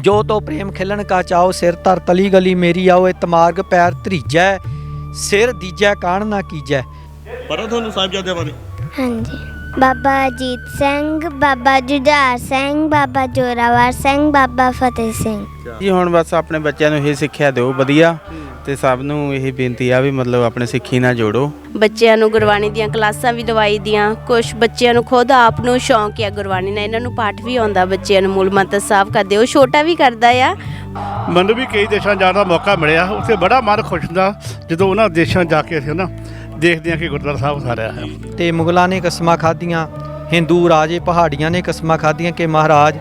ਜੋ ਤੋ ਪ੍ਰੇਮ ਖਿਲਣ ਕਾ ਚਾਓ ਸਿਰ ਧਰ ਤਲੀ ਗਲੀ ਮੇਰੀ ਆਓ ਇਹ ਤਮਾਰਗ ਪੈਰ ਧਰੀਜੈ ਸਿਰ ਦੀਜੈ ਕਾਣ ਨਾ ਕੀਜੈ। ਪਤਾ ਤੁਹਾਨੂੰ ਸਾਹਿਬਜ਼ਾਦਿਆਂ ਬਾਰੇ। ਹਾਂਜੀ। ਬਾਬਾ ਅਜੀਤ ਸਿੰਘ ਬਾਬਾ ਜੁਝਾਰ ਸਿੰਘ ਬਾਬਾ ਜੋਰਾਵਰ ਸਿੰਘ ਬਾਬਾ ਫਤਿਹ ਸਿੰਘ। ਜੀ ਹੁਣ ਬਸ ਆਪਣੇ ਬੱਚਿਆਂ ਨੂੰ ਇਹ ਸਿੱਖਿਆ ਦਿਓ ਵਧੀਆ। ਤੇ ਸਭ ਨੂੰ ਇਹ ਬੇਨਤੀ ਆ ਵੀ ਮਤਲਬ ਆਪਣੇ ਸਿੱਖੀ ਨਾਲ ਜੋੜੋ। ਬੱਚਿਆਂ ਨੂੰ ਗੁਰਬਾਣੀ ਦੀਆਂ ਕਲਾਸਾਂ ਵੀ ਦਵਾਈ ਦੀਆਂ ਕੁਝ ਬੱਚਿਆਂ ਨੂੰ ਖੁਦ ਆਪ ਨੂੰ ਸ਼ੌਂਕ ਹੈ ਗੁਰਬਾਣੀ ਨਾਲ ਇਹਨਾਂ ਨੂੰ ਪਾਠ ਵੀ ਆਉਂਦਾ ਬੱਚਿਆਂ ਨੂੰ ਮੂਲ ਮੰਤਰ ਸਾਹਿਬ ਕਰਦੇ ਉਹ ਛੋਟਾ ਵੀ ਕਰਦਾ ਆ। ਮੈਨੂੰ ਵੀ ਕਈ ਦੇਸ਼ਾਂ ਜਾਣ ਦਾ ਮੌਕਾ ਮਿਲਿਆ ਉੱਥੇ ਬੜਾ ਮਨ ਖੁਸ਼ ਹੁੰਦਾ ਜਦੋਂ ਉਹਨਾਂ ਦੇਸ਼ਾਂ ਜਾ ਕੇ ਅਸੀਂ ਨਾ ਦੇਖਦੇ ਹਾਂ ਕਿ ਗੁਰਦੁਆਰਾ ਸਾਹਿਬ ਉਸਾਰਿਆ ਹੈ। ਤੇ ਮੁਗਲਾਂ ਨੇ ਕਸਮਾਂ ਖਾਧੀਆਂ ਹਿੰਦੂ ਰਾਜੇ ਪਹਾੜੀਆਂ ਨੇ ਕਸਮਾਂ ਖਾਧੀਆਂ ਕਿ ਮਹਾਰਾਜ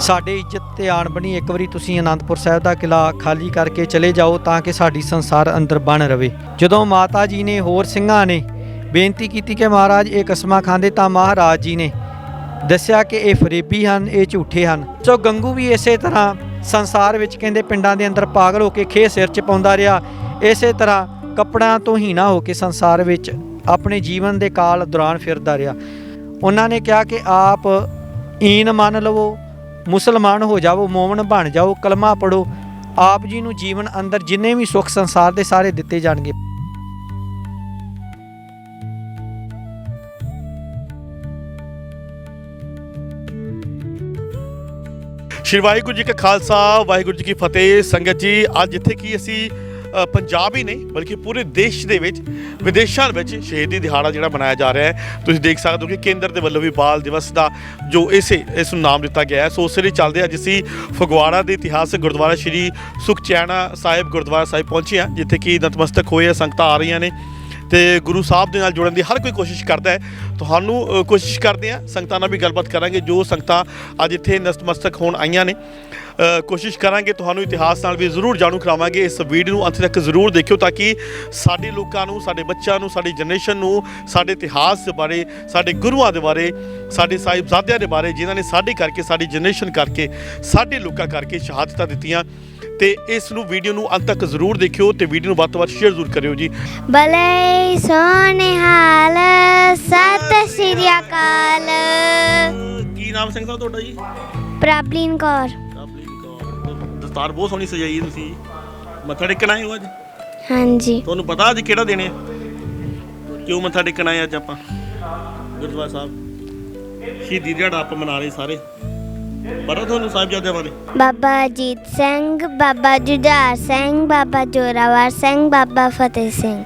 ਸਾਡੇ ਇੱਜ਼ਤ ਤੇ ਆਣ ਬਣੀ। ਇੱਕ ਵਾਰੀ ਤੁਸੀਂ ਅਨੰਦਪੁਰ ਸਾਹਿਬ ਦਾ ਕਿਲਾ ਖਾਲੀ ਕਰਕੇ ਚਲੇ ਜਾਓ ਤਾਂ ਕਿ ਸਾਡੀ ਸੰਸਾਰ ਅੰਦਰ ਬਣ ਰਵੇ। ਜਦੋਂ ਮਾਤਾ ਜੀ ਨੇ ਹੋਰ ਸਿੰਘਾਂ ਨੇ ਬੇਨਤੀ ਕੀਤੀ ਕਿ ਮਹਾਰਾਜ, ਇਹ ਕਸਮਾਂ ਖਾਂਦੇ ਤਾਂ ਮਹਾਰਾਜ ਜੀ ਨੇ ਦੱਸਿਆ ਕਿ ਇਹ ਫਰੇਬੀ ਹਨ, ਇਹ ਝੂਠੇ ਹਨ। ਸੋ ਗੰਗੂ ਵੀ ਇਸੇ ਤਰ੍ਹਾਂ ਸੰਸਾਰ ਵਿੱਚ ਕਹਿੰਦੇ ਪਿੰਡਾਂ ਦੇ ਅੰਦਰ ਪਾਗਲ ਹੋ ਕੇ ਖੇ ਸਿਰ 'ਚ ਪਾਉਂਦਾ ਰਿਹਾ। ਇਸੇ ਤਰ੍ਹਾਂ ਕੱਪੜਿਆਂ ਤੋਂ ਹੀਣਾ ਹੋ ਕੇ ਸੰਸਾਰ ਵਿੱਚ ਆਪਣੇ ਜੀਵਨ ਦੇ ਕਾਲ ਦੌਰਾਨ ਫਿਰਦਾ ਰਿਹਾ। ਉਹਨਾਂ ਨੇ ਕਿਹਾ ਕਿ ਆਪ ਈਨ ਮੰਨ ਲਵੋ ਮੁਸਲਮਾਨ ਹੋ ਜਾਵੋ ਮੂਮਨ ਬਣ ਜਾਓ, ਕਲਮਾ ਪੜੋ ਆਪ ਜੀ ਨੂੰ ਜੀਵਨ ਅੰਦਰ ਜਿੰਨੇ ਵੀ ਸੁੱਖ ਸੰਸਾਰ ਦੇ ਸਾਰੇ ਦਿੱਤੇ ਜਾਣਗੇ। ਸ਼੍ਰੀ ਵਾਹਿਗੁਰੂ ਜੀ ਕਾ ਖਾਲਸਾ, ਵਾਹਿਗੁਰੂ ਜੀ ਕੀ ਫਤਿਹ। ਸੰਗਤ ਜੀ, ਅੱਜ ਜਿੱਥੇ ਕੀ ਅਸੀਂ ਪੰਜਾਬ ਹੀ ਨਹੀਂ, ਬਲਕਿ ਪੂਰੇ ਦੇਸ਼ ਦੇ ਵਿੱਚ, ਵਿਦੇਸ਼ਾਂ ਵਿੱਚ ਸ਼ਹੀਦੀ ਦਿਹਾੜਾ ਜਿਹੜਾ ਮਨਾਇਆ ਜਾ ਰਿਹਾ ਹੈ। ਤੁਸੀਂ ਦੇਖ ਸਕਦੇ ਹੋ ਕਿ ਕੇਂਦਰ ਦੇ ਵੱਲੋਂ ਵੀ ਬਾਲ ਦਿਵਸ ਦਾ ਜੋ ਇਸੇ, ਇਸ ਨੂੰ ਨਾਮ ਦਿੱਤਾ ਗਿਆ ਹੈ। ਸੋ ਉਸੇ ਲਈ ਚੱਲਦੇ ਅੱਜ ਅਸੀਂ ਫਗਵਾੜਾ ਦੇ ਇਤਿਹਾਸਕ ਗੁਰਦੁਆਰਾ ਸ਼੍ਰੀ ਸੁਖਚੈਣਾ ਸਾਹਿਬ ਗੁਰਦੁਆਰਾ ਸਾਹਿਬ ਪਹੁੰਚੇ ਹਾਂ, ਜਿੱਥੇ ਕਿ ਨਤਮਸਤਕ ਹੋਏ ਆ, ਸੰਗਤਾਂ ਆ ਰਹੀਆਂ ਨੇ। ਤੇ ਗੁਰੂ ਸਾਹਿਬ ਦੇ ਨਾਲ ਜੁੜਨ ਦੀ ਹਰ ਕੋਈ ਕੋਸ਼ਿਸ਼ ਕਰਦਾ ਹੈ। ਤੁਹਾਨੂੰ ਕੋਸ਼ਿਸ਼ ਕਰਦੇ ਆ ਸੰਗਤਾਂ ਨਾਲ ਵੀ ਗੱਲਬਾਤ ਕਰਾਂਗੇ, ਜੋ ਸੰਗਤਾਂ ਅੱਜ ਇੱਥੇ ਨਤਮਸਤਕ ਹੋਣ ਆਈਆਂ ਨੇ। ਕੋਸ਼ਿਸ਼ ਕਰਾਂਗੇ ਤੁਹਾਨੂੰ ਇਤਿਹਾਸ ਨਾਲ ਵੀ ਜ਼ਰੂਰ ਜਾਣੂ ਕਰਾਵਾਂਗੇ। ਇਸ ਵੀਡੀਓ ਨੂੰ ਅੰਤ ਤੱਕ ਜ਼ਰੂਰ ਦੇਖਿਓ ਤਾਂ ਕਿ ਸਾਡੇ ਲੋਕਾਂ ਨੂੰ ਸਾਡੇ ਬੱਚਿਆਂ ਨੂੰ ਸਾਡੀ ਜਨਰੇਸ਼ਨ ਨੂੰ ਸਾਡੇ ਇਤਿਹਾਸ ਦੇ ਬਾਰੇ ਸਾਡੇ ਗੁਰੂਆਂ ਦੇ ਬਾਰੇ ਸਾਡੇ ਸਾਹਿਬਜ਼ਾਦਿਆਂ ਦੇ ਬਾਰੇ ਜਿਨ੍ਹਾਂ ਨੇ ਸਾਡੇ ਕਰਕੇ ਸਾਡੀ ਜਨਰੇਸ਼ਨ ਕਰਕੇ ਸਾਡੇ ਲੋਕਾਂ ਕਰਕੇ ਸ਼ਹਾਦਤਾਂ ਦਿੱਤੀਆਂ। ਤੇ ਇਸ ਨੂੰ ਵੀਡੀਓ ਨੂੰ ਅੰਤ ਤੱਕ ਜ਼ਰੂਰ ਦੇਖਿਓ ਤੇ ਵੀਡੀਓ ਨੂੰ ਵੱਧ ਤੋਂ ਵੱਧ ਸ਼ੇਅਰ ਜ਼ਰੂਰ ਕਰਿਓ ਜੀ। ਬਲੇ ਸੋਹਣੇ ਹਾਲ ਸਤਿ ਸ਼੍ਰੀ ਅਕਾਲ। ਕੀ ਨਾਮ ਸਿੰਘ ਸਾਹਿਬ ਤੁਹਾਡਾ ਜੀ? ਕਾਬਲੀਨ ਕੌਰ। ਦਸਤਾਰ ਬਹੁਤ ਸੋਹਣੀ ਸਜਾਈ ਹੈ ਤੁਸੀਂ। ਮੱਥਾ ਟੇਕਣ ਆਏ ਹੋ ਅੱਜ? ਹਾਂਜੀ। ਤੁਹਾਨੂੰ ਪਤਾ ਅੱਜ ਕਿਹੜਾ ਦਿਨ ਹੈ? ਕਿਉਂ ਮੱਥਾ ਟੇਕਣ ਆਏ ਅੱਜ ਆਪਾਂ? ਗੁਰਦੁਆਰਾ ਸਾਹਿਬ। ਸ਼ਹੀਦੀ ਦਿਹਾੜਾ ਆਪਾਂ ਮਨਾ ਰਹੇ ਸਾਰੇ। ਪਤਾ ਤੁਹਾਨੂੰ ਸਾਹਿਬਜ਼ਾਦਿਆਂ ਬਾਰੇ। ਬਾਬਾ ਅਜੀਤ ਸਿੰਘ ਬਾਬਾ ਜੁਝਾਰ ਸਿੰਘ ਬਾਬਾ ਜੋਰਾਵਰ ਸਿੰਘ ਬਾਬਾ ਫਤਿਹ ਸਿੰਘ।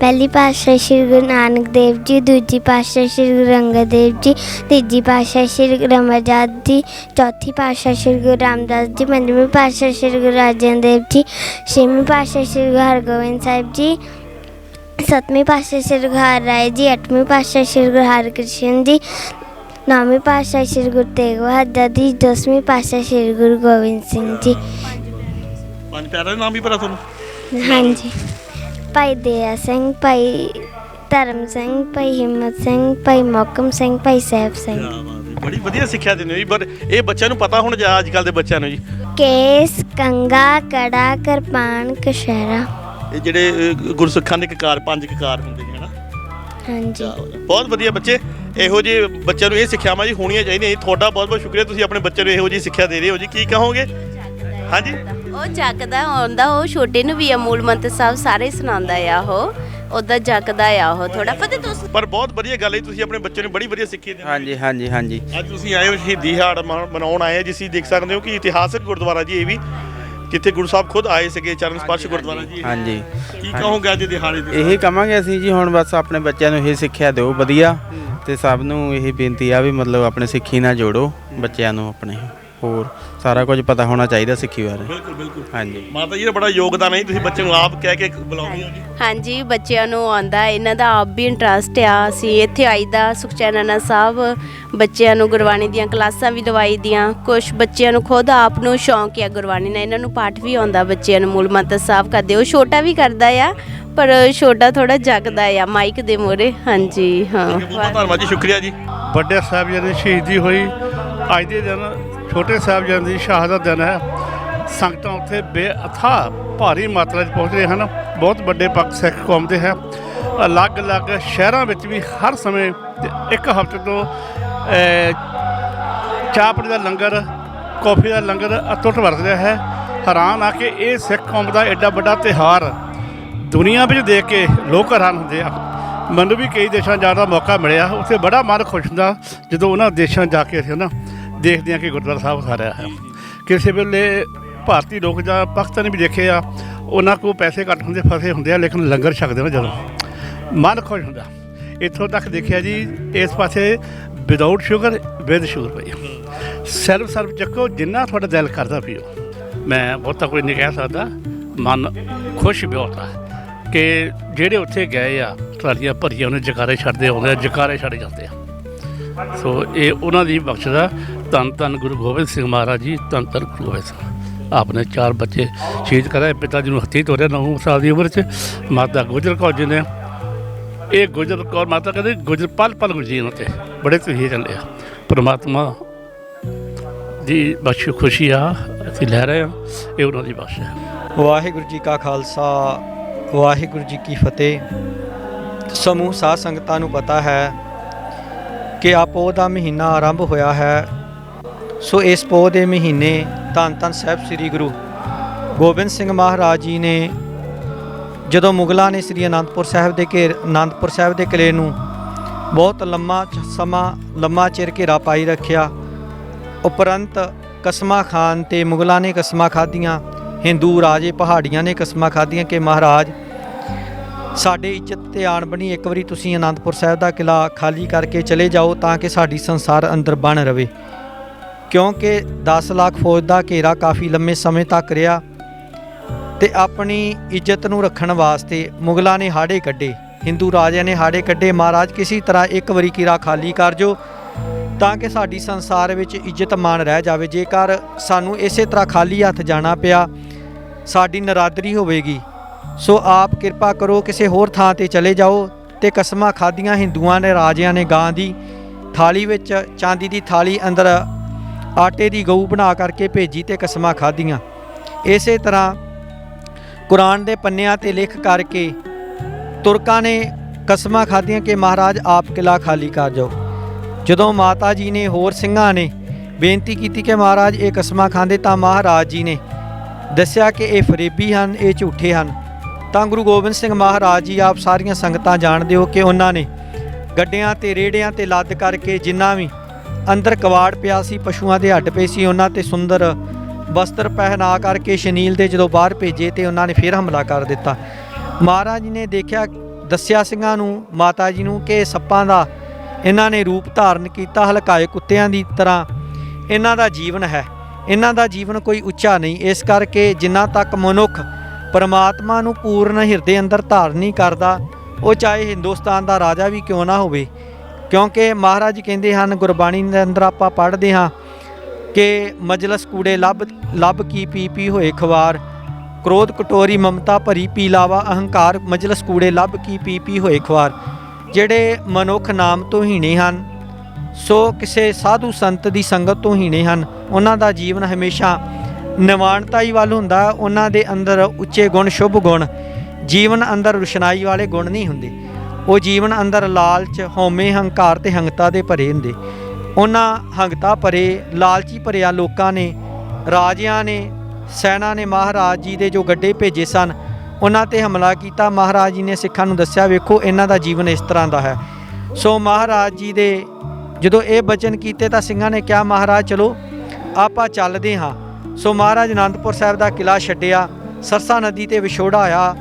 ਪਹਿਲੀ ਪਾਤਸ਼ਾਹ ਸ੍ਰੀ ਗੁਰੂ ਨਾਨਕ ਦੇਵ ਜੀ ਦੂਜੀ ਪਾਤਸ਼ਾਹ ਸ੍ਰੀ ਗੁਰੂ ਅੰਗਦ ਦੇਵ ਜੀ ਤੀਜੀ ਪਾਤਸ਼ਾਹ ਸ੍ਰੀ ਗੁਰੂ ਅਮਰਦਾਸ ਜੀ ਚੌਥੀ ਪਾਤਸ਼ਾਹ ਸ੍ਰੀ ਗੁਰੂ ਰਾਮਦਾਸ ਜੀ ਪੰਜਵੀਂ ਪਾਤਸ਼ਾਹ ਸ੍ਰੀ ਗੁਰੂ ਅਰਜਨ ਦੇਵ ਜੀ ਛੇਵੀਂ ਪਾਤਸ਼ਾਹ ਸ੍ਰੀ ਗੁਰੂ ਹਰਗੋਬਿੰਦ ਸਾਹਿਬ ਜੀ ਸੱਤਵੀਂ ਪਾਤਸ਼ਾਹ ਸ੍ਰੀ ਗੁਰੂ ਹਰਿਰਾਏ ਜੀ ਅੱਠਵੀਂ ਪਾਤਸ਼ਾਹ ਸ੍ਰੀ ਗੁਰੂ ਹਰਕ੍ਰਿਸ਼ਨ ਜੀ ਨੌਵੀਂ ਪਾਤਸ਼ਾਹ ਸ੍ਰੀ ਗੁਰੂ ਤੇਗ ਬਹਾਦਰ ਜੀ ਦਸਵੀਂ ਪਾਤਸ਼ਾਹ ਸ੍ਰੀ ਗੁਰੂ ਗੋਬਿੰਦ ਸਿੰਘ ਜੀ ਪੰਜ ਪਿਆਰਿਆਂ ਦੇ ਨਾਮ ਵੀ ਪਤਾ ਤੁਹਾਨੂੰ ਹਾਂਜੀ ਭਾਈ ਦਇਆ ਸਿੰਘ ਭਾਈ ਧਰਮ ਸਿੰਘ ਭਾਈ ਹਿੰਮਤ ਸਿੰਘ ਭਾਈ ਮੋਕਮ ਸਿੰਘ ਭਾਈ ਸਾਹਿਬ ਸਿੰਘ। ਬੜੀ ਵਧੀਆ ਸਿੱਖਿਆ ਦਿੰਦੇ ਹੋ ਜੀ ਪਰ ਇਹ ਬੱਚਿਆਂ ਨੂੰ ਪਤਾ ਹੁਣ ਜਾ ਅੱਜ ਕੱਲ ਦੇ ਬੱਚਿਆਂ ਨੂੰ ਜੀ। ਕੇਸ ਕੰਗਾ ਕੜਾ ਕਿਰਪਾਨ ਕਸ਼ਹਿਰਾ ਇਹ ਜਿਹੜੇ ਗੁਰਸਿੱਖਾਂ ਦੇ ਕਕਾਰ ਪੰਜ ਕਕਾਰ ਹੁੰਦੇ ਨੇ ਹਨਾ? ਹਾਂਜੀ। ਬਹੁਤ ਵਧੀਆ ਬੱਚੇ। ਇਹੋ ਜਿਹੇ ਬੱਚਿਆਂ ਨੂੰ ਇਹ ਸਿੱਖਿਆਵਾਂ ਜੀ ਹੋਣੀਆਂ ਚਾਹੀਦੀਆਂ ਜੀ। ਤੁਹਾਡਾ ਬਹੁਤ ਬਹੁਤ ਸ਼ੁਕਰੀਆ ਤੁਸੀਂ ਆਪਣੇ ਬੱਚੇ ਨੂੰ ਇਹੋ ਜਿਹੀ ਸਿੱਖਿਆ ਦੇ ਰਹੇ ਹੋ ਜੀ। ਕੀ ਕਹੋਗੇ? ਹਾਂਜੀ। ਉਹ ਜੱਕਦਾ ਆਉਂਦਾ ਉਹ ਛੋਟੇ ਨੂੰ ਵੀ ਆ ਮੂਲ ਮੰਤਰ ਸਾਹਿਬ ਸਾਰੇ ਸੁਣਾਉਂਦਾ ਆ ਉਹ। ਉਹਦਾ ਜੱਕਦਾ ਆ ਉਹ ਥੋੜਾ ਫਤਿਹ ਤੁਸੀਂ ਪਰ ਬਹੁਤ ਵਧੀਆ ਗੱਲ ਹੈ ਤੁਸੀਂ ਆਪਣੇ ਬੱਚੇ ਨੂੰ ਬੜੀ ਵਧੀਆ ਸਿੱਖਿਆ ਦਿੰਦੇ ਹਾਂਜੀ ਹਾਂਜੀ ਹਾਂਜੀ। ਅੱਜ ਤੁਸੀਂ ਆਏ ਹੋ ਸ਼ਹੀਦੀ ਹਾੜ ਮਨਾਉਣ ਆਏ ਜਿਸ ਤੁਸੀਂ ਦੇਖ ਸਕਦੇ ਹੋ ਕਿ ਇਤਿਹਾਸਕ ਗੁਰਦੁਆਰਾ ਜੀ ਇਹ ਵੀ ਜਿੱਥੇ ਗੁਰੂ ਸਾਹਿਬ ਖੁਦ ਆਏ ਸੀਗੇ ਚਰਨ ਸਪਰਸ਼ ਗੁਰਦੁਆਰਾ ਜੀ। ਹਾਂਜੀ। ਕੀ ਕਹੋਗੇ ਅੱਜ ਦਿਹਾੜੇ ਦੇ ਇਹੀ ਕਵਾਂਗੇ ਅਸੀਂ ਜੀ ਹੁਣ ਬਸ ਆਪਣੇ ਬੱਚਿਆਂ ਨੂੰ ਇਹ ਸਿੱਖਿਆ ਦਿਓ ਵਧੀਆ ਤੇ ਸਭ ਨੂੰ ਇਹ ਬੇਨਤੀ ਆ ਵੀ ਮਤਲਬ ਆਪਣੇ ਸਿੱਖੀ ਨਾਲ ਜੋੜੋ ਬੱਚਿਆਂ ਨੂੰ ਆਪਣੇ। ਹੋਰ ਸਾਰਾ ਕੁਝ ਪਤਾ ਹੋਣਾ ਚਾਹੀਦਾ ਸਿੱਖੀ ਬਾਰੇ। ਬਿਲਕੁਲ ਬਿਲਕੁਲ। ਹਾਂਜੀ। ਮਾਤਾ ਜੀ ਦਾ ਬੜਾ ਯੋਗਦਾਨ ਹੈ ਜੀ, ਤੁਸੀਂ ਬੱਚੇ ਨੂੰ ਆਪ ਕਹਿ ਕੇ ਬੁਲਾਉਂਦੇ ਹੋ ਜੀ। ਹਾਂਜੀ ਬੱਚਿਆਂ ਨੂੰ ਆਉਂਦਾ ਇਹਨਾਂ ਦਾ ਆਪ ਵੀ ਇੰਟਰਸਟ ਆ। ਅਸੀਂ ਇੱਥੇ ਆਈਦਾ ਸੁਖਚੈਨਨਾ ਸਾਹਿਬ ਬੱਚਿਆਂ ਨੂੰ ਗੁਰਬਾਣੀ ਦੀਆਂ ਕਲਾਸਾਂ ਵੀ ਦਵਾਈ ਦੀਆਂ। ਕੁਝ ਬੱਚਿਆਂ ਨੂੰ ਖੁਦ ਆਪ ਨੂੰ ਸ਼ੌਂਕ ਆ ਗੁਰਬਾਣੀ ਨਾਲ ਇਹਨਾਂ ਨੂੰ ਪਾਠ ਵੀ ਆਉਂਦਾ ਬੱਚਿਆਂ ਨੂੰ। ਮੂਲ ਮੰਤਰ ਸਾਹਿਬ ਕਰਦੇ ਉਹ ਛੋਟਾ ਵੀ ਕਰਦਾ ਆ ਪਰ ਛੋਟਾ ਥੋੜਾ ਜਗਦਾ ਆ ਮਾਈਕ ਦੇ ਮੋਰੇ ਹਾਂਜੀ ਹਾਂ। ਬਹੁਤ ਬਹੁਤ ਧੰਨਵਾਦ ਜੀ ਸ਼ੁਕਰੀਆ ਜੀ। ਵੱਡੇ ਸਾਹਿਬਜ਼ਾਦੇ ਦੀ ਸ਼ਹੀਦੀ ਹੋਈ ਅੱਜ ਦੇ ਦਿਨ ਛੋਟੇ ਸਾਹਿਬਜ਼ਾਦੇ ਦੀ ਸ਼ਹਾਦਤ ਦਿਨ ਹੈ। ਸੰਗਤਾਂ ਉੱਥੇ ਬੇਅਥਾ ਭਾਰੀ ਮਾਤਰਾ 'ਚ ਪਹੁੰਚ ਰਹੇ ਹਨ। ਬਹੁਤ ਵੱਡੇ ਪੱਖ ਸਿੱਖ ਕੌਮ ਦੇ ਹੈ। ਅਲੱਗ-ਅਲੱਗ ਸ਼ਹਿਰਾਂ ਵਿੱਚ ਵੀ ਹਰ ਸਮੇਂ ਇੱਕ ਹਫ਼ਤੇ ਤੋਂ ਚਾਹ ਪਾਣੀ ਦਾ ਲੰਗਰ, ਕੌਫੀ ਦਾ ਲੰਗਰ ਅਤੁੱਟ ਵਰਤ ਰਿਹਾ ਹੈ। ਹੈਰਾਨ ਆ ਕਿ ਇਹ ਸਿੱਖ ਕੌਮ ਦਾ ਐਡਾ ਵੱਡਾ ਤਿਹਾਰ ਦੁਨੀਆ ਵਿੱਚ ਦੇਖ ਕੇ ਲੋਕ ਹੈਰਾਨ ਹੁੰਦੇ ਆ। ਮੈਨੂੰ ਵੀ ਕਈ ਦੇਸ਼ਾਂ ਜਾਣ ਦਾ ਮੌਕਾ ਮਿਲਿਆ। ਉੱਥੇ ਬੜਾ ਮਨ ਖੁਸ਼ ਹੁੰਦਾ ਜਦੋਂ ਉਹਨਾਂ ਦੇਸ਼ਾਂ ਜਾ ਕੇ ਅਸੀਂ ਨਾ ਦੇਖਦੇ ਹਾਂ ਕਿ ਗੁਰਦੁਆਰਾ ਸਾਹਿਬ ਉਸਾਰਿਆ ਹੈ। ਕਿਸੇ ਵੇਲੇ ਭਾਰਤੀ ਲੋਕ ਜਾਂ ਪਾਕਿਸਤਾਨੀ ਵੀ ਦੇਖੇ ਆ ਉਹਨਾਂ ਕੋਲ ਪੈਸੇ ਘੱਟ ਹੁੰਦੇ ਫਸੇ ਹੁੰਦੇ ਆ ਲੇਕਿਨ ਲੰਗਰ ਛਕਦੇ ਨੇ ਜਦੋਂ। ਮਨ ਖੁਸ਼ ਹੁੰਦਾ। ਇੱਥੋਂ ਤੱਕ ਦੇਖਿਆ ਜੀ ਇਸ ਪਾਸੇ ਵਿਦਆਊਟ ਸ਼ੂਗਰ ਵਿਦ ਸ਼ੂਗਰ ਪਈ ਸੈਲਫ ਸਰਵ ਚੱਕੋ ਜਿੰਨਾ ਤੁਹਾਡਾ ਦਿਲ ਕਰਦਾ ਪੀਓ। ਮੈਂ ਬਹੁਤਾ ਕੋਈ ਨਹੀਂ ਕਹਿ ਸਕਦਾ ਮਨ ਖੁਸ਼ ਵੀ ਹੁੰਦਾ ਕਿ ਜਿਹੜੇ ਉੱਥੇ ਗਏ ਆ ਟਰਾਲੀਆਂ ਭਰੀਆਂ ਉਹਨੇ ਜਕਾਰੇ ਛੱਡਦੇ ਆਉਂਦੇ ਆ ਜਕਾਰੇ ਛੱਡ ਜਾਂਦੇ ਆ। ਸੋ ਇਹ ਉਹਨਾਂ ਦੀ ਬਖਸ਼ਦਾ ਧੰਨ ਧੰਨ ਗੁਰੂ ਗੋਬਿੰਦ ਸਿੰਘ ਮਹਾਰਾਜ ਜੀ, ਧੰਨ ਧੰਨ ਗੁਰੂ ਗੋਬਿੰਦ ਸਿੰਘ ਆਪਨੇ ਚਾਰ ਬੱਚੇ ਸ਼ਹੀਦ ਕਰਾਏ, ਪਿਤਾ ਜੀ ਨੂੰ ਹੱਥੀ ਤੋਰਿਆ 9 ਸਾਲ ਦੀ ਉਮਰ 'ਚ, ਮਾਤਾ ਗੁਜਰ ਕੌਰ ਜੀ ਨੇ। ਇਹ ਗੁਜਰ ਕੌਰ ਮਾਤਾ ਕਹਿੰਦੇ, ਗੁਜਰ ਪਲ ਪਲ ਗੁਜੀਨ ਉੱਤੇ ਬੜੇ ਤੁਹੀ ਚੱਲੇ ਆ। ਪ੍ਰਮਾਤਮਾ ਦੀ ਬਖਸ਼ ਖੁਸ਼ੀ ਆ, ਅਸੀਂ ਲੈ ਰਹੇ ਆ ਇਹ ਉਹਨਾਂ ਦੀ ਬਖਸ਼ ਹੈ। ਵਾਹਿਗੁਰੂ ਜੀ ਕਾ ਖਾਲਸਾ, ਵਾਹਿਗੁਰੂ ਜੀ ਕੀ ਫਤਿਹ। ਸਮੂਹ ਸਾਧ ਸੰਗਤਾਂ ਨੂੰ ਪਤਾ ਹੈ ਕਿ ਆਪੋ ਦਾ ਮਹੀਨਾ ਆਰੰਭ ਹੋਇਆ ਹੈ। ਸੋ ਇਸ ਪੋਹ ਦੇ ਮਹੀਨੇ ਧੰਨ ਧੰਨ ਸਾਹਿਬ ਸ੍ਰੀ ਗੁਰੂ ਗੋਬਿੰਦ ਸਿੰਘ ਮਹਾਰਾਜ ਜੀ ਨੇ ਜਦੋਂ ਮੁਗਲਾਂ ਨੇ ਸ੍ਰੀ ਅਨੰਦਪੁਰ ਸਾਹਿਬ ਦੇ ਘੇਰ, ਅਨੰਦਪੁਰ ਸਾਹਿਬ ਦੇ ਕਿਲੇ ਨੂੰ ਬਹੁਤ ਲੰਮਾ ਸਮਾਂ ਲੰਮਾ ਚਿਰ ਘੇਰਾ ਪਾਈ ਰੱਖਿਆ, ਉਪਰੰਤ ਕਸਮਾਂ ਖਾਨ ਤੇ ਮੁਗਲਾਂ ਨੇ ਕਸਮਾਂ ਖਾਧੀਆਂ, ਹਿੰਦੂ ਰਾਜੇ ਪਹਾੜੀਆਂ ਨੇ ਕਸਮਾਂ ਖਾਧੀਆਂ ਕਿ ਮਹਾਰਾਜ ਸਾਡੇ ਇੱਜ਼ਤ ਤੇ ਆਣ ਬਣੀ ਇੱਕ ਵਾਰੀ ਤੁਸੀਂ ਅਨੰਦਪੁਰ ਸਾਹਿਬ ਦਾ ਕਿਲਾ ਖਾਲੀ ਕਰਕੇ ਚਲੇ ਜਾਓ ਤਾਂ ਕਿ ਸਾਡੀ ਸੰਸਾਰ ਅੰਦਰ ਬਣ ਰਵੇ। ਕਿਉਂਕਿ 10 ਲੱਖ ਫੌਜ ਦਾ ਘੇਰਾ ਕਾਫੀ ਲੰਮੇ ਸਮੇਂ ਤੱਕ ਰਿਹਾ ਤੇ ਆਪਣੀ ਇੱਜ਼ਤ ਨੂੰ ਰੱਖਣ ਵਾਸਤੇ ਮੁਗਲਾਂ ਨੇ ਹਾੜੇ ਕੱਢੇ, ਹਿੰਦੂ ਰਾਜਿਆਂ ਨੇ ਹਾੜੇ ਕੱਢੇ। ਮਹਾਰਾਜ, ਕਿਸੇ ਤਰ੍ਹਾਂ ਇੱਕ ਵਾਰੀ ਕਿਲਾ ਖਾਲੀ ਕਰ ਜੋ ਤਾਂ ਕਿ ਸਾਡੀ ਸੰਸਾਰ ਵਿੱਚ ਇੱਜ਼ਤ ਮਾਨ ਰਹਿ ਜਾਵੇ। ਜੇਕਰ ਸਾਨੂੰ ਇਸੇ ਤਰ੍ਹਾਂ ਖਾਲੀ ਹੱਥ ਜਾਣਾ ਪਿਆ, ਸਾਡੀ ਨਰਾਦਰੀ ਹੋਵੇਗੀ। ਸੋ ਆਪ ਕਿਰਪਾ ਕਰੋ ਕਿਸੇ ਹੋਰ ਥਾਂ ਤੇ ਚਲੇ ਜਾਓ ਤੇ ਕਸਮਾਂ ਖਾਧੀਆਂ ਹਿੰਦੂਆਂ ਨੇ ਰਾਜਿਆਂ ਨੇ ਗਾਂ ਦੀ ਥਾਲੀ ਵਿੱਚ, ਚਾਂਦੀ ਦੀ ਥਾਲੀ ਅੰਦਰ ਆਟੇ ਦੀ ਗਊ ਬਣਾ ਕਰਕੇ ਭੇਜੀ ਤੇ ਕਸਮਾਂ ਖਾਧੀਆਂ। ਇਸੇ ਤਰ੍ਹਾਂ ਕੁਰਾਨ ਦੇ ਪੰਨਿਆਂ ਤੇ ਲਿਖ ਕਰਕੇ ਤੁਰਕਾਂ ਨੇ ਕਸਮਾਂ ਖਾਧੀਆਂ ਕਿ ਮਹਾਰਾਜ ਆਪ ਕਿਲਾ ਖਾਲੀ ਕਰ ਜਾਓ। ਜਦੋਂ ਮਾਤਾ ਜੀ ਨੇ ਹੋਰ ਸਿੰਘਾਂ ਨੇ ਬੇਨਤੀ ਕੀਤੀ ਕਿ ਮਹਾਰਾਜ ਇਹ ਕਸਮਾਂ ਖਾਂਦੇ ਤਾਂ ਮਹਾਰਾਜ ਜੀ ਨੇ ਦੱਸਿਆ ਕਿ ਇਹ ਫਰੇਬੀ ਹਨ, ਇਹ ਝੂਠੇ ਹਨ। ਤਾਂ ਗੁਰੂ ਗੋਬਿੰਦ ਸਿੰਘ ਮਹਾਰਾਜ ਜੀ ਆਪ ਸਾਰੀਆਂ ਸੰਗਤਾਂ ਜਾਣਦੇ ਹੋ ਕਿ ਉਹਨਾਂ ਨੇ ਗੱਡਿਆਂ ਤੇ ਰੇੜਿਆਂ ਤੇ ਲੱਦ ਕਰਕੇ ਜਿੰਨਾ ਵੀ ਅੰਦਰ ਕਵਾੜ ਪਿਆ ਸੀ, ਪਸ਼ੂਆਂ ਦੇ ਹੱਡ ਪਏ ਸੀ, ਉਹਨਾਂ ਤੇ ਸੁੰਦਰ ਵਸਤਰ ਪਹਿਨਾ ਕਰਕੇ ਸ਼ਨੀਲ ਦੇ ਜਦੋਂ ਬਾਹਰ ਭੇਜੇ ਤੇ ਉਹਨਾਂ ਨੇ ਫਿਰ ਹਮਲਾ ਕਰ ਦਿੱਤਾ। ਮਹਾਰਾਜ ਨੇ ਦੇਖਿਆ, ਦੱਸਿਆ ਸਿੰਘਾਂ ਨੂੰ, ਮਾਤਾ ਜੀ ਨੂੰ ਕਿ ਸੱਪਾਂ ਦਾ ਇਹਨਾਂ ਨੇ ਰੂਪ ਧਾਰਨ ਕੀਤਾ, ਹਲਕਾਏ ਕੁੱਤਿਆਂ ਦੀ ਤਰ੍ਹਾਂ ਇਹਨਾਂ ਦਾ ਜੀਵਨ ਹੈ। ਇਹਨਾਂ ਦਾ ਜੀਵਨ ਕੋਈ ਉੱਚਾ ਨਹੀਂ, ਇਸ ਕਰਕੇ ਜਿੰਨਾ ਤੱਕ ਮਨੁੱਖ ਪਰਮਾਤਮਾ ਨੂੰ ਪੂਰਨ ਹਿਰਦੇ ਅੰਦਰ ਧਾਰਨ ਨਹੀਂ ਕਰਦਾ, ਉਹ ਚਾਹੇ ਹਿੰਦੁਸਤਾਨ ਦਾ ਰਾਜਾ ਵੀ ਕਿਉਂ ਨਾ ਹੋਵੇ ਕਿਉਂਕਿ ਮਹਾਰਾਜ ਕਹਿੰਦੇ ਹਨ, ਗੁਰਬਾਣੀ ਦੇ ਅੰਦਰ ਆਪਾਂ ਪੜ੍ਹਦੇ ਹਾਂ ਕਿ ਮਜਲਸ ਕੂੜੇ ਲੱਭ ਲੱਭ ਕੀ ਪੀ ਪੀ ਹੋਏ ਖਵਾਰ, ਕ੍ਰੋਧ ਕਟੋਰੀ ਮਮਤਾ ਭਰੀ ਪੀ ਲਾਵਾ ਅਹੰਕਾਰ, ਮਜਲਸ ਕੂੜੇ ਲੱਭ ਕੀ ਪੀ ਪੀ ਹੋਏ ਖਵਾਰ। ਜਿਹੜੇ ਮਨੁੱਖ ਨਾਮ ਤੋਂ ਹੀਣੇ ਹਨ, ਸੋ ਕਿਸੇ ਸਾਧੂ ਸੰਤ ਦੀ ਸੰਗਤ ਤੋਂ ਹੀਣੇ ਹਨ, ਉਹਨਾਂ ਦਾ ਜੀਵਨ ਹਮੇਸ਼ਾ ਨਿਵਾਣਤਾਈ ਵੱਲ ਹੁੰਦਾ, ਉਹਨਾਂ ਦੇ ਅੰਦਰ ਉੱਚੇ ਗੁਣ, ਸ਼ੁਭ ਗੁਣ, ਜੀਵਨ ਅੰਦਰ ਰੁਸ਼ਨਾਈ ਵਾਲੇ ਗੁਣ ਨਹੀਂ ਹੁੰਦੇ। ਉਹ ਜੀਵਨ ਅੰਦਰ ਲਾਲਚ, ਹਉਮੈ ਹੰਕਾਰ ਤੇ ਹੰਗਤਾ ਦੇ ਭਰੇ ਹੁੰਦੇ। ਉਹਨਾਂ ਹੰਗਤਾ ਭਰੇ, ਲਾਲਚੀ ਭਰਿਆ ਲੋਕਾਂ ਨੇ, ਰਾਜਿਆਂ ਨੇ, ਸੈਨਾ ਨੇ ਮਹਾਰਾਜ ਜੀ ਦੇ ਜੋ ਗੱਡੇ ਭੇਜੇ ਸਨ, ਉਹਨਾਂ ਤੇ ਹਮਲਾ ਕੀਤਾ। ਮਹਾਰਾਜ ਜੀ ਨੇ ਸਿੱਖਾਂ ਨੂੰ ਦੱਸਿਆ, ਵੇਖੋ, ਇਹਨਾਂ ਦਾ ਜੀਵਨ ਇਸ ਤਰ੍ਹਾਂ ਦਾ ਹੈ। ਸੋ ਮਹਾਰਾਜ ਜੀ ਦੇ ਜਦੋਂ ਇਹ ਬਚਨ ਕੀਤੇ ਤਾਂ ਸਿੰਘਾਂ ਨੇ ਕਿਹਾ, ਮਹਾਰਾਜ, ਚਲੋ, ਆਪਾਂ ਚੱਲਦੇ ਹਾਂ। ਸੋ ਮਹਾਰਾਜ ਅਨੰਦਪੁਰ ਸਾਹਿਬ ਦਾ ਕਿਲਾ ਛੱਡਿਆ। ਸਰਸਾ ਨਦੀ ਤੇ ਵਿਛੋੜਾ ਆਇਆ।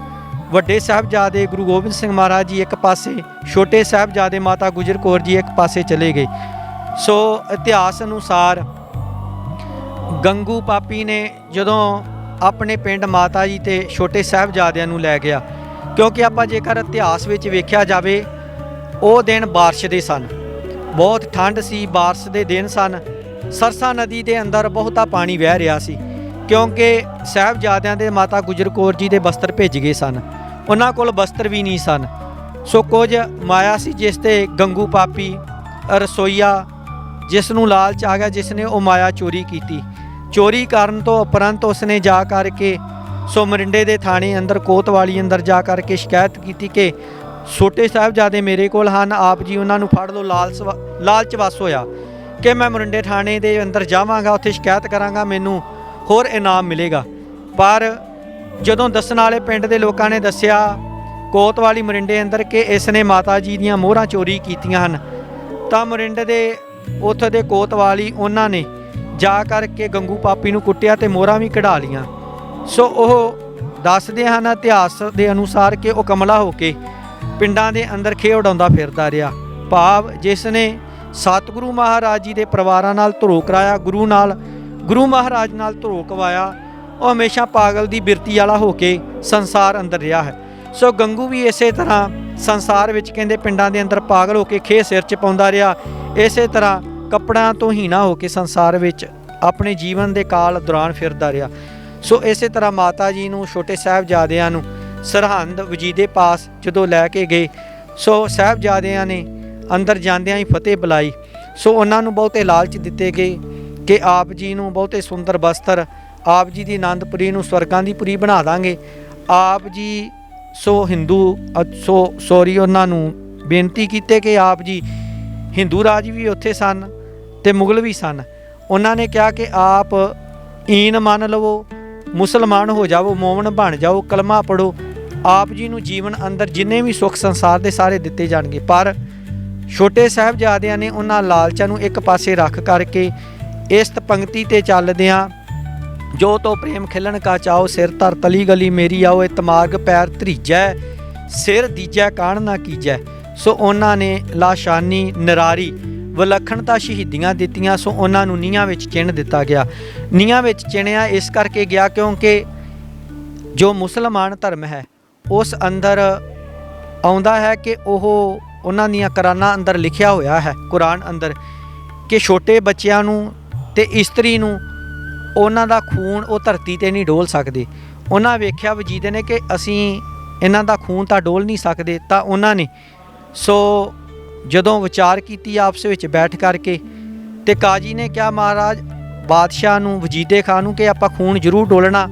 ਵੱਡੇ ਸਾਹਿਬਜ਼ਾਦੇ ਗੁਰੂ ਗੋਬਿੰਦ ਸਿੰਘ ਮਹਾਰਾਜ ਜੀ ਇੱਕ ਪਾਸੇ, ਛੋਟੇ ਸਾਹਿਬਜ਼ਾਦੇ ਮਾਤਾ ਗੁਜਰ ਕੌਰ ਜੀ ਇੱਕ ਪਾਸੇ ਚਲੇ ਗਏ। ਸੋ ਇਤਿਹਾਸ ਅਨੁਸਾਰ ਗੰਗੂ ਪਾਪੀ ਨੇ ਜਦੋਂ ਆਪਣੇ ਪਿੰਡ ਮਾਤਾ ਜੀ ਤੇ ਛੋਟੇ ਸਾਹਿਬਜ਼ਾਦਿਆਂ ਨੂੰ ਲੈ ਗਿਆ, ਕਿਉਂਕਿ ਆਪਾਂ ਜੇਕਰ ਇਤਿਹਾਸ ਵਿੱਚ ਵੇਖਿਆ ਜਾਵੇ, ਉਹ ਦਿਨ ਬਾਰਿਸ਼ ਦੇ ਸਨ। ਬਹੁਤ ਠੰਡ ਸੀ, ਬਾਰਿਸ਼ ਦੇ ਦਿਨ ਸਨ। ਸਰਸਾ ਨਦੀ ਦੇ ਅੰਦਰ ਬਹੁਤਾ ਪਾਣੀ ਵਹਿ ਰਿਹਾ ਸੀ, ਕਿਉਂਕਿ ਸਾਹਿਬਜ਼ਾਦਿਆਂ ਦੇ ਮਾਤਾ ਗੁਜਰ ਕੌਰ ਜੀ ਦੇ ਬਸਤਰ ਭਿੱਜ ਗਏ ਸਨ। ਉਹਨਾਂ ਕੋਲ ਬਸਤਰ ਵੀ ਨਹੀਂ ਸਨ। ਸੋ ਕੁਝ ਮਾਇਆ ਸੀ ਜਿਸ ਤੇ ਗੰਗੂ ਪਾਪੀ, ਰਸੋਈਆ, ਜਿਸ ਨੂੰ ਲਾਲਚ ਆ ਗਿਆ, ਜਿਸ ਨੇ ਉਹ ਮਾਇਆ ਚੋਰੀ ਕੀਤੀ। ਚੋਰੀ ਕਰਨ ਤੋਂ ਉਪਰੰਤ ਉਸਨੇ ਜਾ ਕਰਕੇ ਸੋ ਮਰਿੰਡੇ ਦੇ ਥਾਣੇ ਅੰਦਰ, ਕੋਤਵਾਲੀ ਅੰਦਰ ਜਾ ਕਰਕੇ ਸ਼ਿਕਾਇਤ ਕੀਤੀ ਕਿ ਛੋਟੇ ਸਾਹਿਬਜ਼ਾਦੇ ਮੇਰੇ ਕੋਲ ਹਨ, ਆਪ ਜੀ ਉਹਨਾਂ ਨੂੰ ਫੜ ਲਓ, ਲਾਲਚ ਵ- ਲਾਲਚ ਵਸ ਹੋਇਆ। ਕਿ ਮੈਂ ਮਰਿੰਡੇ ਥਾਣੇ ਦੇ ਅੰਦਰ ਜਾਵਾਂਗਾ, ਉੱਥੇ ਸ਼ਿਕਾਇਤ ਕਰਾਂਗਾ, ਮੈਨੂੰ ਹੋਰ ਇਨਾਮ ਮਿਲੇਗਾ। ਪਰ ਜਦੋਂ ਦੱਸਣ ਵਾਲੇ ਪਿੰਡ ਦੇ ਲੋਕਾਂ ਨੇ ਦੱਸਿਆ, ਕੋਤਵਾਲੀ ਮਰਿੰਡੇ ਅੰਦਰ ਕਿ ਇਸ ਨੇ ਮਾਤਾ ਜੀ ਦੀਆਂ ਮੋਹਰਾਂ ਚੋਰੀ ਕੀਤੀਆਂ ਹਨ। ਤਾਂ ਮਰਿੰਡੇ ਦੇ ਉੱਥੇ ਦੇ ਕੋਤਵਾਲੀ ਉਹਨਾਂ ਨੇ ਜਾ ਕਰਕੇ ਗੰਗੂ ਪਾਪੀ ਨੂੰ ਕੁੱਟਿਆ ਤੇ ਮੋਹਰਾਂ ਵੀ ਕਢਾ ਲੀਆਂ ਸੋ ਉਹ ਦੱਸਦੇ ਹਨ ਇਤਿਹਾਸ ਦੇ ਅਨੁਸਾਰ ਕਿ ਉਹ ਕਮਲਾ ਹੋ ਕੇ ਪਿੰਡਾਂ ਦੇ ਅੰਦਰ ਖੇ ਉਡਾਉਂਦਾ ਫਿਰਦਾ ਰਿਹਾ। ਭਾਵ ਜਿਸ ਨੇ ਸਤਿਗੁਰੂ ਮਹਾਰਾਜ ਜੀ ਦੇ ਪਰਿਵਾਰਾਂ ਨਾਲ ਧਰੋ ਕਰਾਇਆ, ਗੁਰੂ ਨਾਲ, ਗੁਰੂ ਮਹਾਰਾਜ ਨਾਲ ਧਰੋ ਕਵਾਇਆ ਉਹ ਹਮੇਸ਼ਾ ਪਾਗਲ ਦੀ ਬਿਰਤੀ ਵਾਲਾ ਹੋ ਕੇ ਸੰਸਾਰ ਅੰਦਰ ਰਿਹਾ ਹੈ। ਸੋ ਗੰਗੂ ਵੀ ਇਸੇ ਤਰ੍ਹਾਂ ਸੰਸਾਰ ਵਿੱਚ ਕਹਿੰਦੇ ਪਿੰਡਾਂ ਦੇ ਅੰਦਰ ਪਾਗਲ ਹੋ ਕੇ ਖੇ ਸਿਰ 'ਚ ਪਾਉਂਦਾ ਰਿਹਾ, ਇਸੇ ਤਰ੍ਹਾਂ ਕੱਪੜਿਆਂ ਤੋਂ ਹੀਣਾ ਹੋ ਕੇ ਸੰਸਾਰ ਵਿੱਚ ਆਪਣੇ ਜੀਵਨ ਦੇ ਕਾਲ ਦੌਰਾਨ ਫਿਰਦਾ ਰਿਹਾ। ਸੋ ਇਸੇ ਤਰ੍ਹਾਂ ਮਾਤਾ ਜੀ ਨੂੰ, ਛੋਟੇ ਸਾਹਿਬਜ਼ਾਦਿਆਂ ਨੂੰ ਸਰਹੰਦ, ਵਜੀਦੇ ਪਾਸ ਜਦੋਂ ਲੈ ਕੇ ਗਏ, ਸੋ ਸਾਹਿਬਜ਼ਾਦਿਆਂ ਨੇ ਅੰਦਰ ਜਾਂਦਿਆਂ ਹੀ ਫਤਿਹ ਬੁਲਾਈ। ਸੋ ਉਹਨਾਂ ਨੂੰ ਬਹੁਤੇ ਲਾਲਚ ਦਿੱਤੇ ਗਏ ਕਿ ਆਪ ਜੀ ਨੂੰ ਬਹੁਤੇ ਸੁੰਦਰ ਬਸਤਰ ਆਪ ਜੀ ਦੀ ਆਨੰਦਪੁਰੀ ਨੂੰ ਸਵਰਗਾਂ ਦੀ ਪੁਰੀ ਬਣਾ ਦਾਂਗੇ। ਆਪ ਜੀ ਸੋ ਹਿੰਦੂ ਸੋ ਸੋਰੀ ਉਹਨਾਂ ਨੂੰ ਬੇਨਤੀ ਕੀਤੇ ਕਿ ਆਪ ਜੀ ਹਿੰਦੂ ਰਾਜ ਵੀ ਉੱਥੇ ਸਨ ਤੇ ਮੁਗਲ ਵੀ ਸਨ। ਉਹਨਾਂ ਨੇ ਕਿਹਾ ਕਿ ਆਪ ਈਨ ਮੰਨ ਲਵੋ, ਮੁਸਲਮਾਨ ਹੋ ਜਾਵੋ, ਮੋਮਨ ਬਣ ਜਾਓ, ਕਲਮਾ ਪੜੋ ਆਪ ਜੀ ਨੂੰ ਜੀਵਨ ਅੰਦਰ ਜਿੰਨੇ ਵੀ ਸੁੱਖ ਸੰਸਾਰ ਦੇ ਸਾਰੇ ਦਿੱਤੇ ਜਾਣਗੇ। ਪਰ ਛੋਟੇ ਸਾਹਿਬਜ਼ਾਦਿਆਂ ਨੇ ਉਹਨਾਂ ਲਾਲਚਾਂ ਨੂੰ ਇੱਕ ਪਾਸੇ ਰੱਖ ਕਰਕੇ ਇਸ ਪੰਕਤੀ ਤੇ ਚੱਲਦਿਆਂ ਜੋ ਤੋ ਪ੍ਰੇਮ ਖਿਲਣ ਕਾ ਚਾਓ ਸਿਰ ਧਰ ਤਲੀ ਗਲੀ ਮੇਰੀ ਆਓ, ਇਹ ਤਮਾਰਗ ਪੈਰ ਧਰੀਜੈ, ਸਿਰ ਦੀਜੈ ਕਾਣ ਨਾ ਕੀਜੈ। ਸੋ ਉਹਨਾਂ ਨੇ ਲਾਸ਼ਾਨੀ, ਨਰਾਰੀ ਵਿਲੱਖਣਤਾ ਸ਼ਹੀਦੀਆਂ ਦਿੱਤੀਆਂ, ਸੋ ਉਹਨਾਂ ਨੂੰ ਨੀਹਾਂ ਵਿੱਚ ਚਿਣ ਦਿੱਤਾ ਗਿਆ। ਨੀਹਾਂ ਵਿੱਚ ਚਿਣਿਆ ਇਸ ਕਰਕੇ ਗਿਆ ਕਿਉਂਕਿ ਜੋ ਮੁਸਲਮਾਨ ਧਰਮ ਹੈ, ਉਸ ਅੰਦਰ ਆਉਂਦਾ ਹੈ ਕਿ ਉਹ ਉਹਨਾਂ ਦੀਆਂ ਕੁਰਾਨਾਂ ਅੰਦਰ ਲਿਖਿਆ ਹੋਇਆ ਹੈ, ਕੁਰਾਨ ਅੰਦਰ, ਕਿ ਛੋਟੇ ਬੱਚਿਆਂ ਨੂੰ ਤੇ ਇਸਤਰੀ ਨੂੰ ਉਹਨਾਂ ਦਾ ਖੂਨ ਉਹ ਧਰਤੀ ਤੇ ਨਹੀਂ ਡੋਲ ਸਕਦੇ। ਉਹਨਾਂ ਵੇਖਿਆ ਵਜੀਦੇ ਨੇ ਕਿ ਅਸੀਂ ਇਹਨਾਂ ਦਾ ਖੂਨ ਤਾਂ ਡੋਲ ਨਹੀਂ ਸਕਦੇ, ਤਾਂ ਉਹਨਾਂ ਨੇ ਸੋ ਜਦੋਂ ਵਿਚਾਰ ਕੀਤੀ ਆਪਸ ਵਿੱਚ ਬੈਠ ਕਰਕੇ ਤੇ ਕਾਜੀ ਨੇ ਕਿਹਾ, ਮਹਾਰਾਜ, ਬਾਦਸ਼ਾਹ ਨੂੰ, ਵਜੀਦੇ ਖਾਨ ਨੂੰ ਕਿ ਆਪਾਂ ਖੂਨ ਜ਼ਰੂਰ ਡੋਲਣਾ,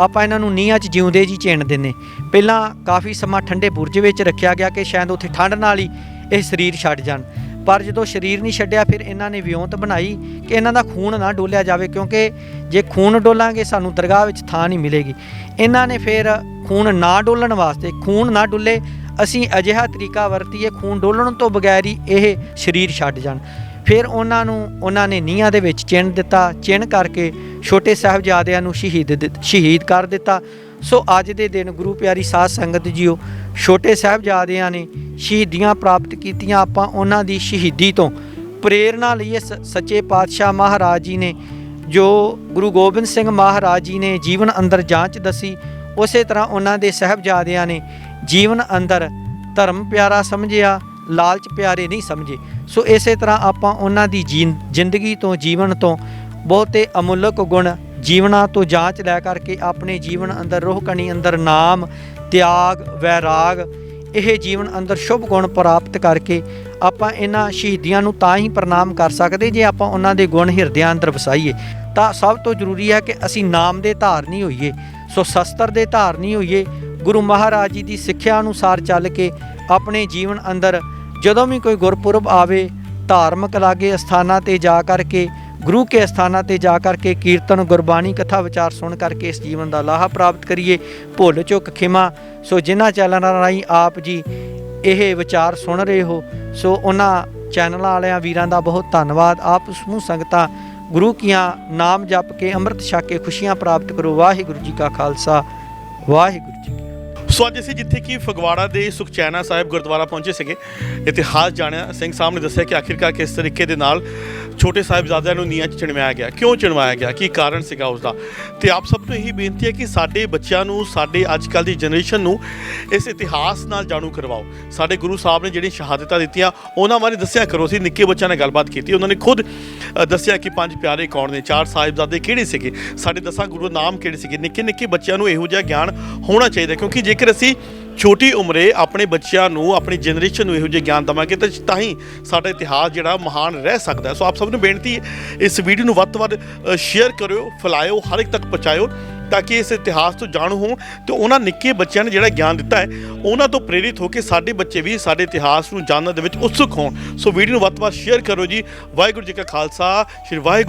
ਆਪਾਂ ਇਹਨਾਂ ਨੂੰ ਨੀਹਾਂ 'ਚ ਜਿਉਂਦੇ ਜੀ ਚਿਣ ਦਿੰਨੇ ਪਹਿਲਾਂ ਕਾਫੀ ਸਮਾਂ ਠੰਡੇ ਬੁਰਜ ਵਿੱਚ ਰੱਖਿਆ ਗਿਆ ਕਿ ਸ਼ਾਇਦ ਉੱਥੇ ਠੰਡ ਨਾਲ ਹੀ ਇਹ ਸਰੀਰ ਛੱਡ ਜਾਣ। ਪਰ ਜਦੋਂ ਸਰੀਰ ਨਹੀਂ ਛੱਡਿਆ, ਫਿਰ ਇਹਨਾਂ ਨੇ ਵਿਉਂਤ ਬਣਾਈ ਕਿ ਇਹਨਾਂ ਦਾ ਖੂਨ ਨਾ ਡੋਲਿਆ ਜਾਵੇ, ਕਿਉਂਕਿ ਜੇ ਖੂਨ ਡੋਲਾਂਗੇ, ਸਾਨੂੰ ਦਰਗਾਹ ਵਿੱਚ ਥਾਂ ਨਹੀਂ ਮਿਲੇਗੀ। ਇਹਨਾਂ ਨੇ ਫਿਰ ਖੂਨ ਨਾ ਡੋਲਣ ਵਾਸਤੇ, ਖੂਨ ਨਾ ਡੁੱਲੇ, ਅਸੀਂ ਅਜਿਹਾ ਤਰੀਕਾ ਵਰਤੀਏ, ਖੂਨ ਡੋਲਣ ਤੋਂ ਬਗੈਰ ਹੀ ਇਹ ਸਰੀਰ ਛੱਡ ਜਾਣ। ਫਿਰ ਉਹਨਾਂ ਨੂੰ, ਉਹਨਾਂ ਨੇ ਨੀਹਾਂ ਦੇ ਵਿੱਚ ਚਿਣ ਦਿੱਤਾ, ਚਿਣ ਕਰਕੇ ਛੋਟੇ ਸਾਹਿਬਜ਼ਾਦਿਆਂ ਨੂੰ ਸ਼ਹੀਦ ਦਿੱਤ- ਸ਼ਹੀਦ ਕਰ ਦਿੱਤਾ। ਸੋ ਅੱਜ ਦੇ ਦਿਨ ਗੁਰੂ ਪਿਆਰੀ ਸਾਧ ਸੰਗਤ ਜੀਓ ਛੋਟੇ ਸਾਹਿਬਜ਼ਾਦਿਆਂ ਨੇ ਸ਼ਹੀਦੀਆਂ ਪ੍ਰਾਪਤ ਕੀਤੀਆਂ। ਆਪਾਂ ਉਹਨਾਂ ਦੀ ਸ਼ਹੀਦੀ ਤੋਂ ਪ੍ਰੇਰਣਾ ਲਈਏ ਸ- ਸੱਚੇ ਪਾਤਸ਼ਾਹ ਮਹਾਰਾਜ ਜੀ ਨੇ, ਜੋ ਗੁਰੂ ਗੋਬਿੰਦ ਸਿੰਘ ਮਹਾਰਾਜ ਜੀ ਨੇ ਜੀਵਨ ਅੰਦਰ ਜਾਂਚ ਦਸੀ, ਉਸੇ ਤਰ੍ਹਾਂ ਉਹਨਾਂ ਦੇ ਸਾਹਿਬਜ਼ਾਦਿਆਂ ਨੇ ਜੀਵਨ ਅੰਦਰ ਧਰਮ ਪਿਆਰਾ ਸਮਝਿਆ, ਲਾਲਚ ਪਿਆਰੇ ਨਹੀਂ ਸਮਝੇ। ਸੋ ਇਸੇ ਤਰ੍ਹਾਂ ਆਪਾਂ ਉਹਨਾਂ ਦੀ ਜੀਨ- ਜ਼ਿੰਦਗੀ ਤੋਂ, ਜੀਵਨ ਤੋਂ ਬਹੁਤੇ ਅਮੁੱਲਕ ਗੁਣ ਜੀਵਨਾਂ ਤੋਂ ਜਾਂਚ ਲੈ ਕਰਕੇ ਆਪਣੇ ਜੀਵਨ ਅੰਦਰ ਰੋਹ ਕਣੀ ਅੰਦਰ ਨਾਮ, ਤਿਆਗ, ਵੈਰਾਗ, ਇਹ ਜੀਵਨ ਅੰਦਰ ਸ਼ੁਭ ਗੁਣ ਪ੍ਰਾਪਤ ਕਰਕੇ ਆਪਾਂ ਇਹਨਾਂ ਸ਼ਹੀਦੀਆਂ ਨੂੰ ਤਾਂ ਹੀ ਪ੍ਰਣਾਮ ਕਰ ਸਕਦੇ ਜੇ ਆਪਾਂ ਉਹਨਾਂ ਦੇ ਗੁਣ ਹਿਰਦਿਆਂ ਅੰਦਰ ਵਸਾਈਏ। ਤਾਂ ਸਭ ਤੋਂ ਜ਼ਰੂਰੀ ਹੈ ਕਿ ਅਸੀਂ ਨਾਮ ਦੇ ਧਾਰਨੀ ਹੋਈਏ, ਸੋ ਸ਼ਸਤਰ ਦੇ ਧਾਰਨੀ ਹੋਈਏ। ਗੁਰੂ ਮਹਾਰਾਜ ਜੀ ਦੀ ਸਿੱਖਿਆ ਅਨੁਸਾਰ ਚੱਲ ਕੇ ਆਪਣੇ ਜੀਵਨ ਅੰਦਰ ਜਦੋਂ ਵੀ ਕੋਈ ਗੁਰਪੁਰਬ ਆਵੇ, ਧਾਰਮਿਕ ਲਾਗੇ ਸਥਾਨਾਂ ਤੇ ਜਾ ਕਰਕੇ ਗੁਰੂ ਕੇ ਸਥਾਨਾਂ ਤੇ ਜਾ ਕਰਕੇ ਕੀਰਤਨ, ਗੁਰਬਾਣੀ, ਕਥਾ, ਵਿਚਾਰ ਸੁਣ ਕਰਕੇ ਇਸ ਜੀਵਨ ਦਾ ਲਾਹਾ ਪ੍ਰਾਪਤ ਕਰੀਏ। ਭੁੱਲ ਚੁੱਕ ਖਿਮਾ। ਸੋ ਜਿਨ੍ਹਾਂ ਚੈਨਲਾਂ ਰਾਹੀਂ ਆਪ ਜੀ ਇਹ ਵਿਚਾਰ ਸੁਣ ਰਹੇ ਹੋ, ਸੋ ਉਹਨਾਂ ਚੈਨਲਾਂ ਵਾਲਿਆਂ ਵੀਰਾਂ ਦਾ ਬਹੁਤ ਧੰਨਵਾਦ। ਆਪ ਸਮੂਹ ਸੰਗਤਾਂ, ਗੁਰੂ ਕੀਆਂ ਨਾਮ ਜਪ ਕੇ ਅੰਮ੍ਰਿਤ ਛਕ ਕੇ ਖੁਸ਼ੀਆਂ ਪ੍ਰਾਪਤ ਕਰੋ। ਵਾਹਿਗੁਰੂ ਜੀ ਕਾ ਖਾਲਸਾ। ਵਾਹਿਗੁਰੂ ਜੀ ਸੋ ਅੱਜ ਅਸੀਂ ਜਿੱਥੇ ਕਿ ਫਗਵਾੜਾ ਦੇ ਸੁਖਚੈਨਾ ਸਾਹਿਬ ਗੁਰਦੁਆਰਾ ਪਹੁੰਚੇ ਸੀਗੇ, ਇਤਿਹਾਸ ਜਾਣਿਆ, ਸਿੰਘ ਸਾਹਿਬ ਨੇ ਦੱਸਿਆ ਕਿ ਆਖਿਰਕਾਰ ਕਿਸ ਤਰੀਕੇ ਦੇ ਨਾਲ ਛੋਟੇ ਸਾਹਿਬਜ਼ਾਦਿਆਂ ਨੂੰ ਨੀਹਾਂ 'ਚ ਚਿਣਵਾਇਆ ਗਿਆ, ਕਿਉਂ ਚਿਣਵਾਇਆ ਗਿਆ, ਕੀ ਕਾਰਨ ਸੀਗਾ ਉਸ ਦਾ ਤੇ ਆਪ ਸਭ ਨੂੰ ਇਹੀ ਬੇਨਤੀ ਹੈ ਕਿ ਸਾਡੇ ਬੱਚਿਆਂ ਨੂੰ, ਸਾਡੇ ਅੱਜ ਕੱਲ ਦੀ ਜਨਰੇਸ਼ਨ ਨੂੰ ਇਸ ਇਤਿਹਾਸ ਨਾਲ ਜਾਣੂ ਕਰਵਾਓ। ਸਾਡੇ ਗੁਰੂ ਸਾਹਿਬ ਨੇ ਜਿਹੜੀਆਂ ਸ਼ਹਾਦਤਾਂ ਦਿੱਤੀਆਂ, ਉਹਨਾਂ ਬਾਰੇ ਦੱਸਿਆ ਕਰੋ। ਅਸੀਂ ਨਿੱਕੇ ਬੱਚਿਆਂ ਨਾਲ ਗੱਲਬਾਤ ਕੀਤੀ, ਉਹਨਾਂ ਨੇ ਖੁਦ ਦੱਸਿਆ ਕਿ ਪੰਜ ਪਿਆਰੇ ਕੌਣ ਨੇ, ਚਾਰ ਸਾਹਿਬਜ਼ਾਦੇ ਕਿਹੜੇ ਸੀਗੇ? ਸਾਡੇ ਦਸਾਂ ਗੁਰੂ ਨਾਮ ਕਿਹੜੇ ਸੀਗੇ? ਨਿੱਕੇ ਨਿੱਕੇ ਬੱਚਿਆਂ ਨੂੰ ਇਹੋ ਜਿਹਾ ਗਿਆਨ ਹੋਣਾ ਚਾਹੀਦਾ, ਕਿਉਂਕਿ ਜੇ ਜੇਕਰ ਅਸੀਂ ਛੋਟੀ ਉਮਰੇ ਆਪਣੇ ਬੱਚਿਆਂ ਨੂੰ, ਆਪਣੀ ਜਨਰੇਸ਼ਨ ਨੂੰ ਇਹੋ ਜਿਹੇ ਗਿਆਨ ਦਵਾਂਗੇ, ਤਾਂ ਤਾਂ ਹੀ ਸਾਡਾ ਇਤਿਹਾਸ ਜਿਹੜਾ ਮਹਾਨ ਰਹਿ ਸਕਦਾ ਸੋ ਆਪ ਸਭ ਨੂੰ ਬੇਨਤੀ ਹੈ, ਇਸ ਵੀਡੀਓ ਨੂੰ ਵੱਧ ਤੋਂ ਵੱਧ ਸ਼ੇਅਰ ਕਰਿਓ, ਫੈਲਾਇਓ, ਹਰ ਇੱਕ ਤੱਕ ਪਹੁੰਚਾਇਓ, ਤਾਂ ਕਿ ਇਸ ਇਤਿਹਾਸ ਤੋਂ ਜਾਣੂ ਹੋਣ ਤੇ ਉਹਨਾਂ ਨਿੱਕੇ ਬੱਚਿਆਂ ਨੇ ਜਿਹੜਾ ਗਿਆਨ ਦਿੱਤਾ ਹੈ, ਉਹਨਾਂ ਤੋਂ ਪ੍ਰੇਰਿਤ ਹੋ ਕੇ ਸਾਡੇ ਬੱਚੇ ਵੀ ਸਾਡੇ ਇਤਿਹਾਸ ਨੂੰ ਜਾਣਨ ਦੇ ਵਿੱਚ ਉਤਸੁਕ ਹੋਣ। ਸੋ ਵੀਡੀਓ ਨੂੰ ਵੱਧ ਤੋਂ ਵੱਧ ਸ਼ੇਅਰ ਕਰੋ ਜੀ। ਵਾਹਿਗੁਰੂ ਜੀ ਕਾ ਖਾਲਸਾ, ਸ਼੍ਰੀ ਵਾਹਿਗੁਰੂ